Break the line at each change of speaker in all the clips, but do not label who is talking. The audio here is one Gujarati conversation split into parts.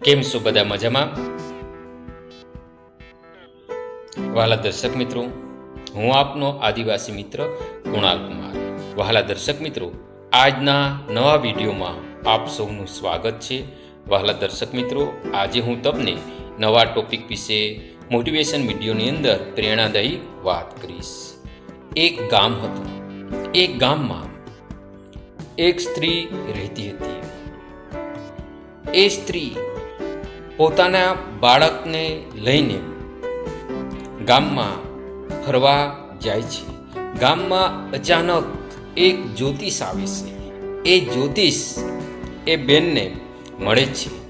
કેમ છો બધા મજામાં? વહાલા દર્શક મિત્રો, હું આપનો આદિવાસી મિત્ર કુણાલ કુમાર વહાલા દર્શક મિત્રો, આજના નવા વિડીયોમાં આપ સૌનું સ્વાગત છે. વહાલા દર્શક મિત્રો, આજે હું તમને નવા ટોપિક વિશે મોટિવેશન વિડીયોની અંદર પ્રેરણાદાયી વાત કરીશ. એક ગામ હતું. એક ગામમાં એક સ્ત્રી રહેતી હતી. એ સ્ત્રી પોતાના બાળકને લઈને ગામમાં ફરવા જાય છે. ગામમાં અચાનક એક જ્યોતિષ આવે છે. એ જ્યોતિષ એ બેનને મળે છે.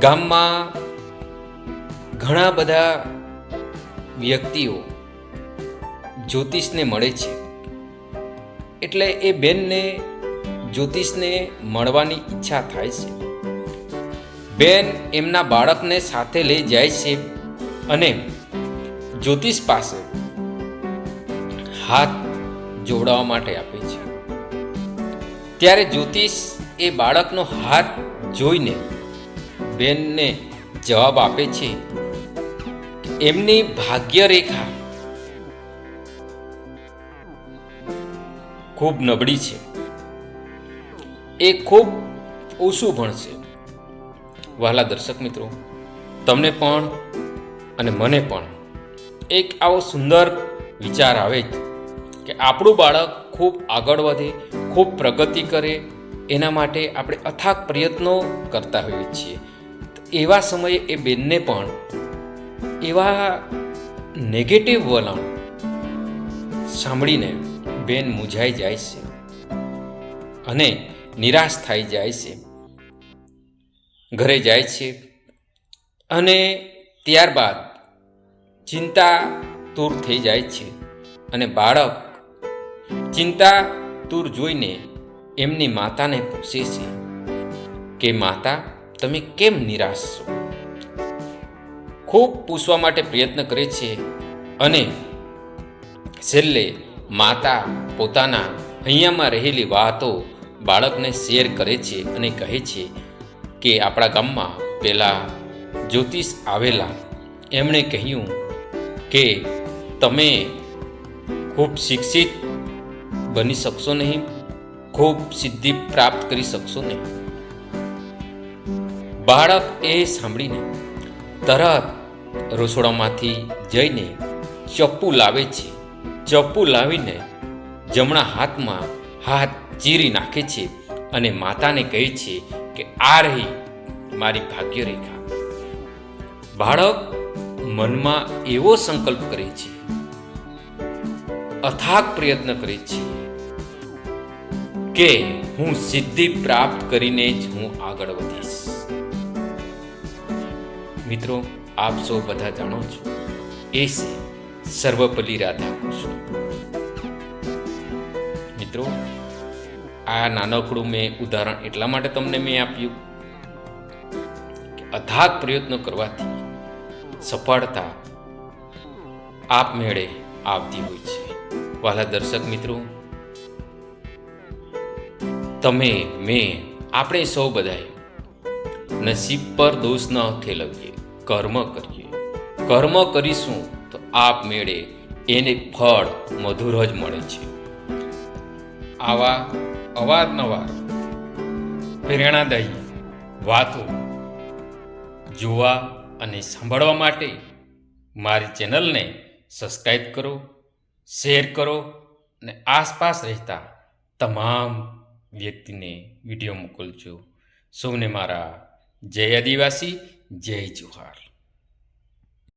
ગામમાં ઘણા બધા વ્યક્તિઓ જ્યોતિષને મળે છે. એટલે એ બેનને જ્યોતિષને મળવાની ઈચ્છા થાય છે. બેન એમના બાળકને સાથે લઈ જાય છે અને જ્યોતિષ પાસે હાથ જોડાવા માટે આપે છે. ત્યારે જ્યોતિષ એ બાળકનો હાથ જોઈને બેનને જવાબ આપે છે, એમની ભાગ્ય રેખા ખૂબ નબળી છે. એ ખૂબ ઓછું ભણશે વહાલા દર્શક મિત્રો, તમને પણ અને મને પણ એક આવો સુંદર વિચાર આવે કે આપણું બાળક ખૂબ આગળ વધે, ખૂબ પ્રગતિ કરે, એના માટે આપણે અથાગ પ્રયત્નો કરતા હોઈએ છીએ. એવા સમયે એ બેનને પણ એવા નેગેટિવ વલણ સાંભળીને બેન મૂંઝાઈ જાય છે અને નિરાશ થઈ જાય છે. ઘરે જાય છે. અને ત્યારબાદ ચિંતા દૂર થઈ જાય છે. અને બાળક ચિંતા દૂર જોઈને એમની માતાને પૂછે છે કે, માતા, તમે કેમ નિરાશ છો? ખૂબ પૂછવા માટે પ્રયત્ન કરે છે અને છેલ્લે માતા પોતાના અહીંયામાં રહેલી વાતો બાળકને શેર કરે છે અને કહે છે કે આપણા ગામમાં પેલા જ્યોતિષ આવેલા, એમણે કહ્યું કે તમે ખૂબ શિક્ષિત બની શકશો નહીં, ખૂબ સિદ્ધિ પ્રાપ્ત કરી શકશો નહીં. બાળક એ સાંભળીને તરત રસોડામાંથી જઈને ચપ્પુ લાવે છે. ચપ્પુ લાવીને જમણા હાથમાં હાથ ચીરી નાખે છે અને માતાને કહે છે કે આ રહી મારી ભાગ્યરેખા. બાળક મનમાં એવો સંકલ્પ કરે છે, અથાગ પ્રયત્ન કરે છે, કે હું સિદ્ધિ પ્રાપ્ત કરીને જ હું આગળ વધીશ. મિત્રો, આપ સૌ બધા જાણો છો, એ છે સર્વપલ્લી મિત્રો આ નાનકડું મેં ઉદાહરણ એટલા માટે તમને મેં આપ્યું કે અથાગ પ્રયત્નો કરવાથી સફળતા આપમેળે આવતી હોય છે. વાલા દર્શક મિત્રો, તમે, મેં, આપણે સૌ બધાએ નસીબ પર દોષ ન ઠેલવીએ, કર્મ કરીએ. કર્મ કરીશું તો આપમેળે એને ફળ મધુર જ મળે છે. આવા અવારનવાર પ્રેરણાદાયી વાતો જોવા અને સાંભળવા માટે મારી ચેનલને સબસ્ક્રાઈબ કરો, શેર કરો અને આસપાસ રહેતા તમામ વ્યક્તિને વીડિયો મોકલજો. સૌને મારા જય આદિવાસી, જય જુહાર.